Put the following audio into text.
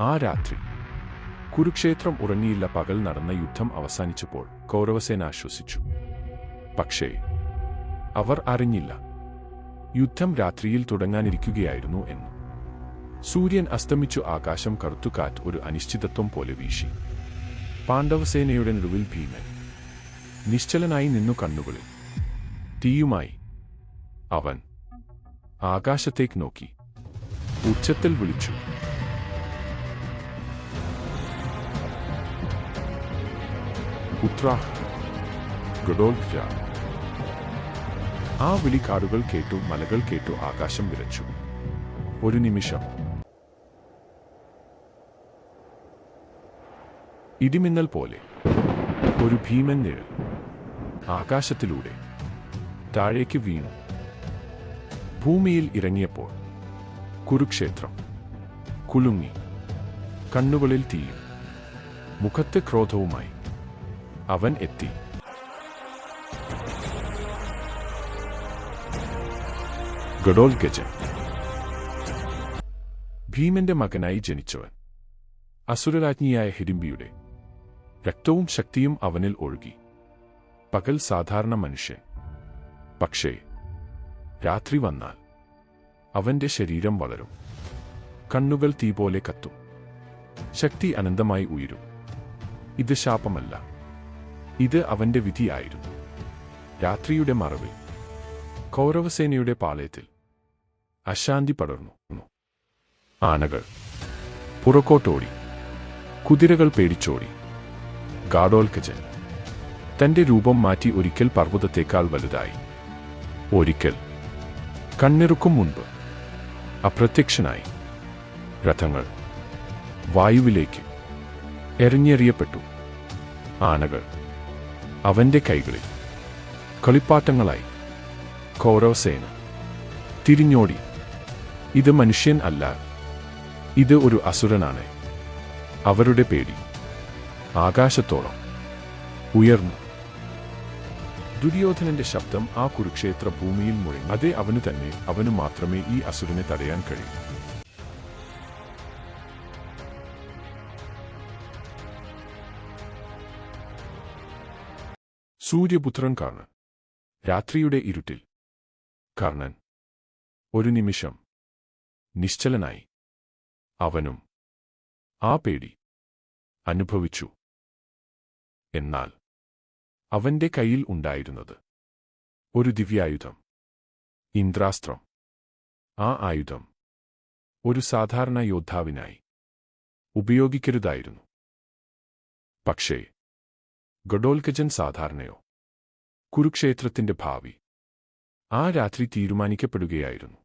ആ രാത്രി കുരുക്ഷേത്രം ഉറങ്ങിയില്ല പകൽ നടന്ന യുദ്ധം അവസാനിച്ചപ്പോൾ കൗരവസേന ആശ്വസിച്ചു. പക്ഷേ അവർ അറിഞ്ഞില്ല യുദ്ധം രാത്രിയിൽ തുടങ്ങാനിരിക്കുകയായിരുന്നു എന്ന്. സൂര്യൻ അസ്തമിച്ചു ആകാശം കറുത്തുകാറ്റ് ഒരു അനിശ്ചിതത്വം പോലെ വീശി. പാണ്ഡവസേനയുടെ നടുവിൽ ഭീമൻ നിശ്ചലനായി നിന്നു കണ്ണുകളിൽ. തീയുമായി അവൻ ആകാശത്തേക്ക് നോക്കി. ഉച്ചത്തിൽ വിളിച്ചു. പുത്ര ഗഡോൽഫ്യ. ആ വിളി കാടുകൾ കേട്ടു മലകൾ കേട്ടു ആകാശം വിറച്ചു. ഒരു നിമിഷം. ഇടിമിന്നൽ പോലെ. ഒരു ഭീമൻ നിഴൽ. ആകാശത്തിലൂടെ. താഴേക്ക് വീണു. ഭൂമിയിൽ ഇറങ്ങിയപ്പോൾ. കുരുക്ഷേത്രം. കുലുങ്ങി. കണ്ണുകളിൽ തീയും. മുഖത്ത് ക്രോധവുമായി. അവൻ എത്തി. ഗഡോൽഗജൻ ഭീമന്റെ മകനായി ജനിച്ചവൻ. അസുരരാജ്ഞിയായ ഹിഡിംബിയുടെ രക്തവും ശക്തിയും അവനിൽ ഒഴുകി. പകൽ സാധാരണ മനുഷ്യൻ. പക്ഷേ രാത്രി വന്നാൽ അവന്റെ ശരീരം വളരും. കണ്ണുകൾ തീ പോലെ കത്തും. ശക്തി അനന്തമായി ഉയരും. ഇത് ശാപമല്ല. ഇത് അവന്റെ വിധിയായിരുന്നു. രാത്രിയുടെ മറവിൽ കൗരവസേനയുടെ പാളയത്തിൽ അശാന്തി പടർന്നു. ആനകൾ പുറക്കോട്ടോടി കുതിരകൾ പേടിച്ചോടി ഗാഡോൽക്കജൻ തന്റെ രൂപം മാറ്റി ഒരിക്കൽ പർവതത്തേക്കാൾ വലുതായി. ഒരിക്കൽ കണ്ണിറുക്കും മുൻപ് അപ്രത്യക്ഷനായി. രഥങ്ങൾ വായുവിലേക്ക് എറിഞ്ഞെറിയപ്പെട്ടു. ആനകൾ അവന്റെ കൈകളിൽ. കളിപ്പാട്ടങ്ങളായി. കൗരവസേന തിരിഞ്ഞോടി. ഇത് മനുഷ്യൻ അല്ല. ഇത് ഒരു അസുരനാണ്. അവരുടെ പേടി. ആകാശത്തോളം. ഉയർന്നു. ദുര്യോധനന്റെ ശബ്ദം ആ കുരുക്ഷേത്ര ഭൂമിയിൽ മുഴങ്ങി. അതേ അവന് തന്നെ അവന് മാത്രമേ ഈ അസുരനെ തടയാൻ കഴിയൂ. സൂര്യപുത്രൻ കർണൻ രാത്രിയുടെ ഇരുട്ടിൽ. കർണൻ. ഒരു നിമിഷം. നിശ്ചലനായി. അവനും. ആ പേടി. അനുഭവിച്ചു. എന്നാൽ. അവന്റെ കയ്യിൽ ഉണ്ടായിരുന്നത്. ഒരു ദിവ്യായുധം. ഇന്ദ്രാസ്ത്രം. ആ ആയുധം. ഒരു സാധാരണ യോദ്ധാവിനായി. ഉപയോഗിക്കരുതായിരുന്നു. പക്ഷേ ഗഡോൽക്കജൻ സാധാരണയോ? കുരുക്ഷേത്രത്തിന്റെ ഭാവി. ആ രാത്രി തീരുമാനിക്കപ്പെടുകയായിരുന്നു.